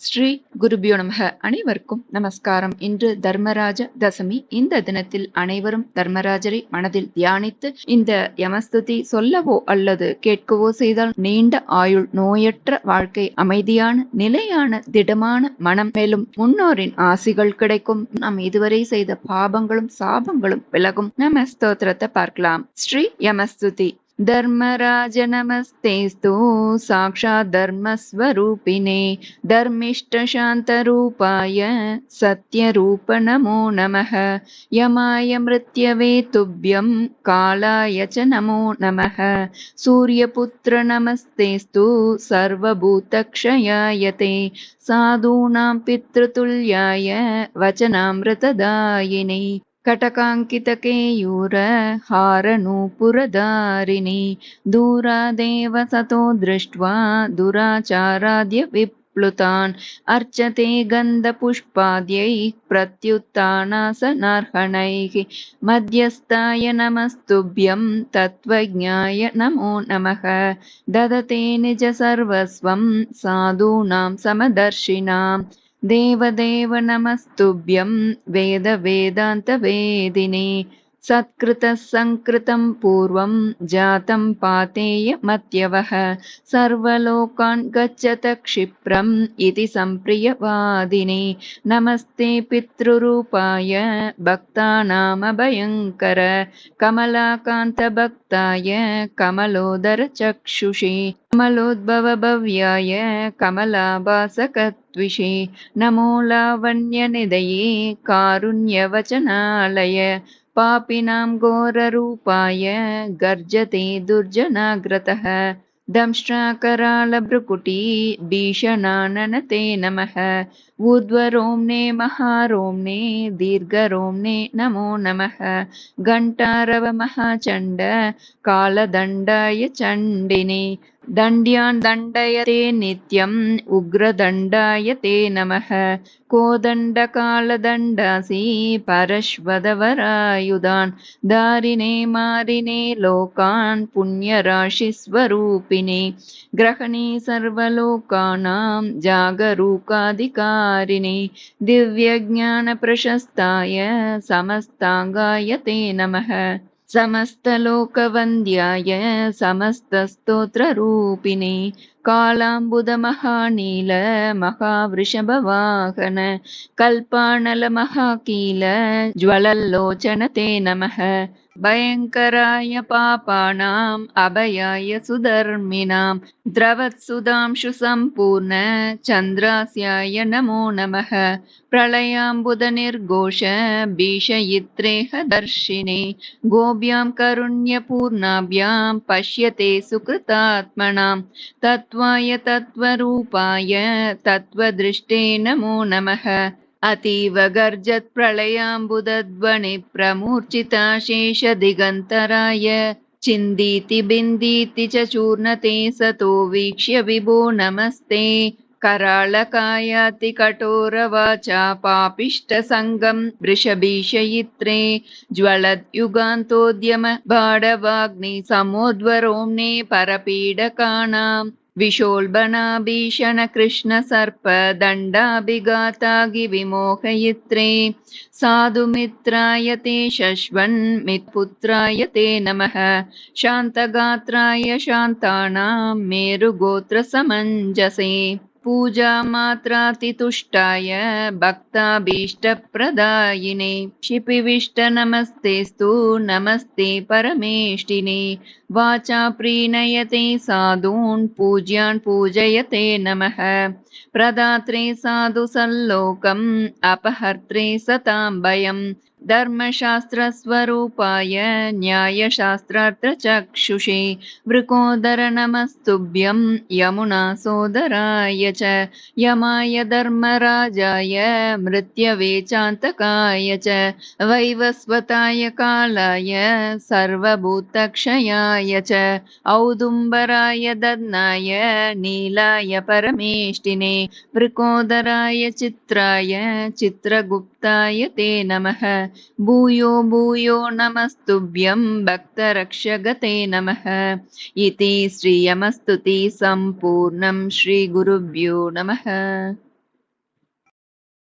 ஸ்ரீ குருபியோ நமக. அனைவருக்கும் நமஸ்காரம். இன்று தர்மராஜ தசமி. இந்த தினத்தில் அனைவரும் தர்மராஜரை மனதில் தியானித்து இந்த யமஸ்துதி சொல்லவோ அல்லது கேட்கவோ செய்தால் நீண்ட ஆயுள் நோயற்ற வாழ்க்கை அமைதியான நிலையான திடமான மனம் மேலும் முன்னோரின் ஆசிகள் கிடைக்கும். நாம் இதுவரை செய்த பாபங்களும் சாபங்களும் விலகும். நம ஸ்தோத்திரத்தை பார்க்கலாம். ஸ்ரீ யமஸ்துதி. धर्मराज नमस्तेस्तु साक्षात् धर्मस्वरूपिणे धर्मिष्ठशान्तरूपाय सत्यरूप नमो। नमः यमाय मृत्यवे तुभ्यं कालाय च नमो नमः। सूर्यपुत्र नमस्तेस्तु सर्वभूतक्षयाय ते साधूनां पितृतुल्याय वचनामृतदायिने कटकाङ्कितकेयूरहारनूपुरधारिणि दूरादेव सतो दृष्ट्वा दुराचाराद्य विप्लुतान् अर्चते गन्धपुष्पाद्यैः प्रत्युत्थानासनार्हणैः मध्यस्थाय नमस्तुभ्यं तत्त्वज्ञाय नमो नमः ददते निजसर्वस्वं साधूनां समदर्शिनाम् देवदेव नमस्तुभ्यं वेदवेदान्तवेदिने सत्कृतः सङ्कृतं पूर्वं जातं पातेयमत्यवः सर्वलोकान् गच्छत क्षिप्रम् इति सम्प्रियवादिने नमस्ते पितृरूपाय भक्तानामभयङ्कर। कमलाकान्तभक्ताय कमलोदरचक्षुषे। कमलोद्भवभव्याय कमलाभासकत्विषे। नमो लावण्यनिधये कारुण्यवचनालय पापिनां घोररूपाय गर्जते दुर्जनाग्रतः दंष्ट्राकरालभ्रुकुटी भीषणाननते नमः ऊर्ध्वरोम्णे महारोम्णे दीर्घरोम्णे नमो नमः घण्टारवमहाचण्ड कालदण्डाय चण्डिने दण्ड्यान् दण्डयते नित्यम् उग्रदण्डाय ते नमः। कोदण्डकालदण्डासि परश्वदवरायुधान् दारिणे मारिणे लोकान् पुण्यराशिस्वरूपिणे। ग्रहणे सर्वलोकानां जागरूकाधिकारिणे। दिव्यज्ञानप्रशस्ताय समस्ताङ्गाय ते नमः समस्तलोकवन्द्याय समस्तस्तोत्ररूपिणे कालाम्बुदमहानील महावृषभवाहन कल्पानलमहाकील ज्वलल्लोचन ते नमः। भयङ्कराय पापानाम् अभयाय सुधर्मिणां द्रवत्सुधांशुसम्पूर्ण चन्द्रास्याय नमो नमः। प्रलयाम्बुदनिर्घोष भीषयित्रेह दर्शिने गोभ्यां करुण्यपूर्णाभ्यां पश्यते सुकृतात्मनां तत्त्वाय तत्त्वरूपाय तत्त्वदृष्टे नमो नमः। अतीव गर्जत्प्रलयाम्बुदध्वनिप्रमूर्छिताशेषदिगन्तराय चिन्दीति बिन्दीति च चूर्णते सतो वीक्ष्य विभो नमस्ते। कराळकायातिकठोरवाचा पापिष्टसङ्गं वृषभीषयित्रे। ज्वलद्युगान्तोद्यम बाडवाग्नि समोद्वरोम्णे परपीडकानाम् विशोल्बनाभीषण कृष्णसर्प दण्डाभिघातागिविमोहयित्रे साधुमित्राय ते शश्वन्मित्पुत्राय ते नमः शान्तगात्राय शान्तानां मेरुगोत्रसमञ्जसे पूजामात्रातितुष्टाय भक्ताभीष्टप्रदायिने क्षिपिविष्ट नमस्तेस्तु नमस्ते परमेष्टिने। वाचा प्रीणयते साधून् पूज्यान् पूजयते नमः। प्रदात्रे साधुसल्लोकम्, अपहर्त्रे सतां धर्मशास्त्रस्वरूपाय न्यायशास्त्रार्थचक्षुषे वृकोदर नमस्तुभ्यं यमुनासोदराय च यमाय धर्मराजाय मृत्यवे चान्तकाय च वैवस्वताय कालाय सर्वभूतक्षयाय च औदुम्बराय दद्नाय नीलाय परमेष्टिने वृकोदराय चित्राय चित्रगुप्ताय ते नमः भूयो भूयो नमस्तुभ्यं भक्तरक्षगते नमः। इति श्रियमस्तुति सम्पूर्णं श्रीगुरुभ्यो नमः